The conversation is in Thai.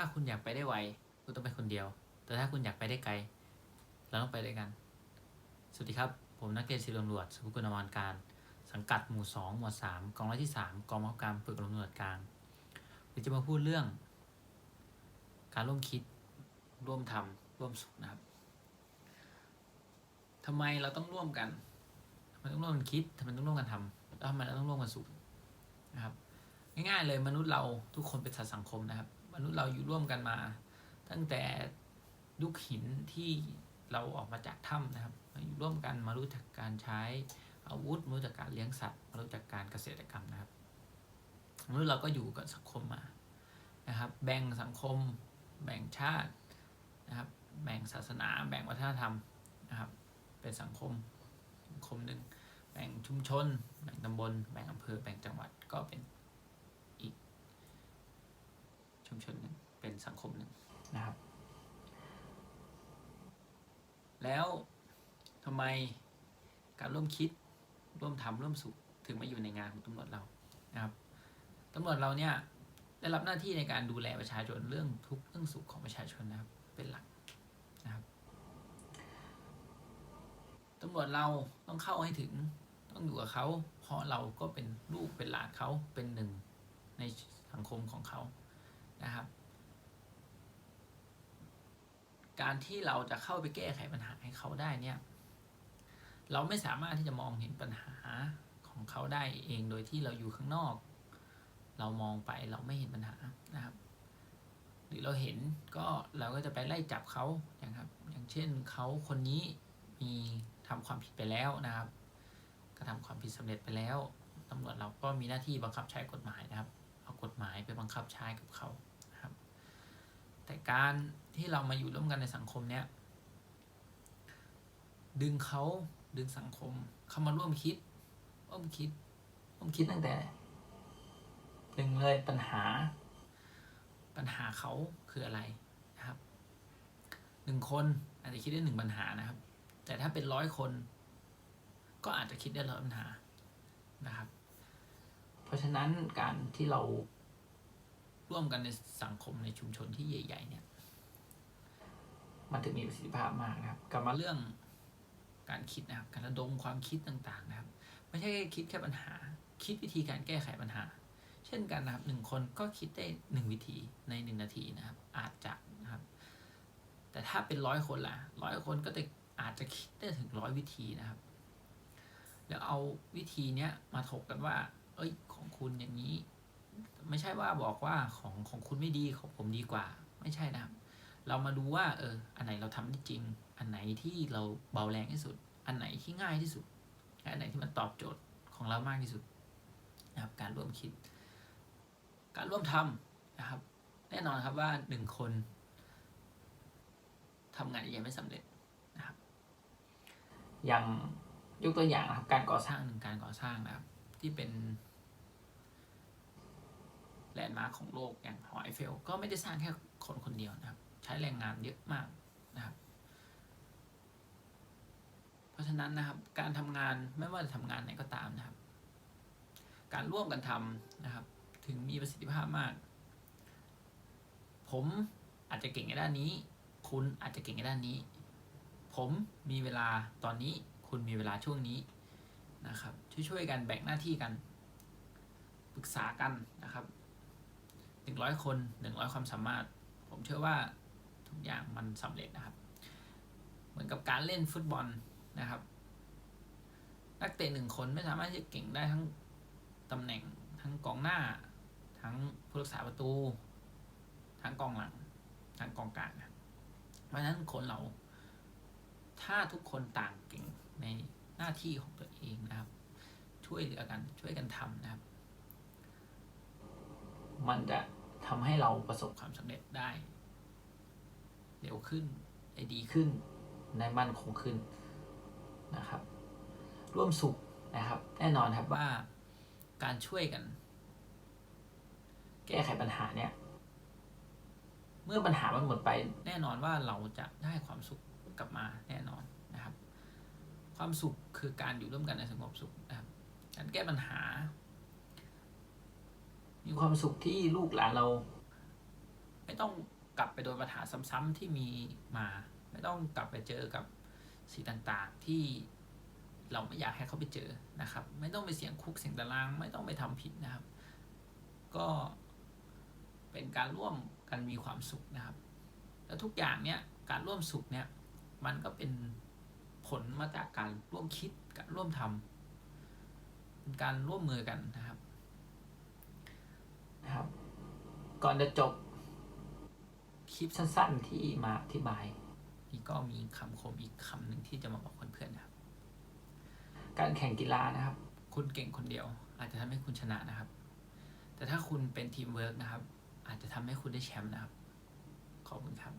ถ้าคุณอยากไปได้ไว คุณต้องไปคนเดียว แต่ถ้าคุณอยากไปได้ไกล เราต้องไปด้วยกัน สวัสดีครับ ผมนักเรียนศิลป์ตำรวจสุภกุลอมรการ สังกัดหมู่สองหมวดสามกองร้อยที่สามกองบังคับการฝึกตำรวจกลางวันนี้จะมาพูดเรื่อง การร่วมคิด ร่วมทำร่วมสุขนะครับทำไมเราต้องร่วมกันทำไมต้องร่วมกันคิดทำไมต้องร่วมกันทำแล้วทำไมเราต้องร่วมกันสุขนะครับ ง่ายๆเลยมนุษย์เราทุกคนเป็นสัตว์สังคมนะครับ นุษย์เราอยู่ร่วมกันมา ตั้งแต่ยุคหินที่เราออกมาจากถ้ำนะครับมาอยู่ร่วมกันมารู้จักการใช้อาวุธมารู้จักการเลี้ยงสัตว์มารู้จักการเกษตรกรรมนะครับมนุษย์เราก็อยู่กับสังคมมานะครับ แบ่งสังคม แบ่งชาตินะครับ แบ่งศาสนา แบ่งวัฒนธรรมนะครับ เป็นสังคมสังคมหนึ่งแบ่งชุมชน แบ่งตำบล แบ่งอำเภอ แบ่งจังหวัดก็เป็น ชุ มชนหนึ่งเป็นสังคมหนึ่งนะครับ แล้วทำไมการร่วมคิดร่วมทำร่วมสุขถึงมาอยู่ในงานของตำรวจเรานะครับตำรวจเราเนี่ยได้รับหน้าที่ในการดูแลประชาชนเรื่องทุกข์เรื่องสุขของประชาชนนะครับเป็นหลักนะครับตำรวจเราต้องเข้าให้ถึงต้องอยู่กับเขาเพราะเราก็เป็นลูกเป็นหลานเขาเป็นหนึ่งในสังคมของเขา นะครับ การที่เราจะเข้าไปแก้ไขปัญหาให้เขาได้เนี่ย เราไม่สามารถที่จะมองเห็นปัญหาของเขาได้เองโดยที่เราอยู่ข้างนอก เรามองไปเราไม่เห็นปัญหานะครับ หรือเราเห็นก็เราก็จะไปไล่จับเขาอย่างครับ อย่างเช่นเขาคนนี้มีทำความผิดไปแล้วนะครับกระทำความผิดสำเร็จไปแล้วตำรวจเราก็มีหน้าที่บังคับใช้กฎหมายนะครับ เอากฎหมายไปบังคับใช้กับเขา แต่การที่เรามาอยู่ร่วมกันในสังคมเนี้ยดึงเขาดึงสังคมเขามาร่วมคิดร่วมคิดร่วมคิดตั้งแต่หนึ่งเลยปัญหา ปัญหาเขาคืออะไรนะครับหนึ่งคนอาจจะคิดได้หนึ่งปัญหานะครับ แต่ถ้าเป็นร้อยคน ก็อาจจะคิดได้ร้อยปัญหานะครับ เพราะฉะนั้นการที่เรา ร่วมกันในสังคมในชุมชนที่ใหญ่ ๆ เนี่ย มันถึงมีประสิทธิภาพมากนะครับกลับมาเรื่องการคิดนะครับ การระดมความคิดต่างๆ นะครับ ไม่ใช่แค่คิดแค่ปัญหา คิดวิธีการแก้ไขปัญหา เช่นกันนะครับหนึ่งคนก็คิดได้หนึ่งวิธีในหนึ่งนาทีนะครับ อาจจะนะครับ แต่ถ้าเป็นร้อยคนล่ะร้อยคนก็จะอาจจะคิดได้ถึงร้อยวิธีนะครับ แล้วเอาวิธีเนี้ยมาถกกันว่า เอ้ยของคุณอย่างนี้ ไม่ใช่ว่าบอกว่าของของคุณไม่ดีของผมดีกว่า ไม่ใช่นะครับ เรามาดูว่า เออ อันไหนเราทำได้จริง อันไหนที่เราเบาแรงที่สุด อันไหนที่ง่ายที่สุดและอันไหนที่มันตอบโจทย์ของเรามากที่สุดนะครับ การร่วมคิด การร่วมทำนะครับ แน่นอนครับว่าหนึ่งคนทำงานยังไม่สำเร็จนะครับ อย่างยกตัวอย่างนะครับ การก่อสร้างหนึ่งการก่อสร้างนะครับ ที่เป็นแล นด์มาร์คของโลกอย่างหอไอเฟลก็ไม่ได้สร้างแค่คนคนเดียวนะครับ ใช้แรงงานเยอะมากนะครับ เพราะฉะนั้นนะครับการทำงานไม่ว่าจะทำงานไหนก็ตามนะครับ การร่วมกันทำนะครับ ถึงมีประสิทธิภาพมาก ผมอาจจะเก่งในด้านนี้ คุณอาจจะเก่งในด้านนี้ ผมมีเวลาตอนนี้ คุณมีเวลาช่วงนี้นะครับ ช่วยๆกันแบ่งหน้าที่กันปรึกษากันนะครับ หนึ่งร้อยคนหนึ่งร้อยความสามารถ ผมเชื่อว่าทุกอย่างมันสำเร็จนะครับ เหมือนกับการเล่นฟุตบอลนะครับ นักเตะหนึ่งคนไม่สามารถที่จะเก่งได้ทั้งตำแหน่งทั้งกองหน้า ทั้งผู้รักษาประตู ทั้งกองหลัง ทั้งกองกลางนะเพราะฉะนั้นคนเราถ้าทุกคนต่างเก่งในหน้าที่ของตัวเองนะครับ ช่วยเหลือกันช่วยกันทำนะครับ มันจะ ทำให้เราประสบความสำเร็จได้ เร็วขึ้นได้ดีขึ้นได้มั่นคงขึ้นนะครับ ร่วมสุขนะครับ แน่นอนครับว่าการช่วยกัน แก้ไขปัญหาเนี่ย เมื่อปัญหามันหมดไป แน่นอนว่าเราจะได้ความสุขกลับมาแน่นอนนะครับ ความสุขคือการอยู่ร่วมกันในสงบสุขนะครับการแก้ปัญหา มีความสุขที่ลูกหลานเรา ไม่ต้องกลับไปโดนปัญหาซ้ำๆที่มีมา ไม่ต้องกลับไปเจอกับสิ่งต่างๆที่เราไม่อยากให้เขาไปเจอนะครับ ไม่ต้องไปเสียงคุกเสียงตาราง ไม่ต้องไปทำผิดนะครับ ก็เป็นการร่วมกันมีความสุขนะครับ แล้วทุกอย่างเนี่ยการร่วมสุขเนี่ยมันก็เป็นผลมาจากการร่วมคิดการร่วมทำการร่วมมือกันนะครับนะครับ ก่อนจะจบคลิปสั้นๆที่มาอธิบาย นี่ก็มีคำคมอีกคำหนึ่งที่จะมาบอกเพื่อนๆนะครับ การแข่งกีฬานะครับ คุณเก่งคนเดียว อาจจะทำให้คุณชนะนะครับ แต่ถ้าคุณเป็นทีมเวิร์กนะครับ อาจจะทำให้คุณได้แชมป์นะครับ ขอบคุณครับ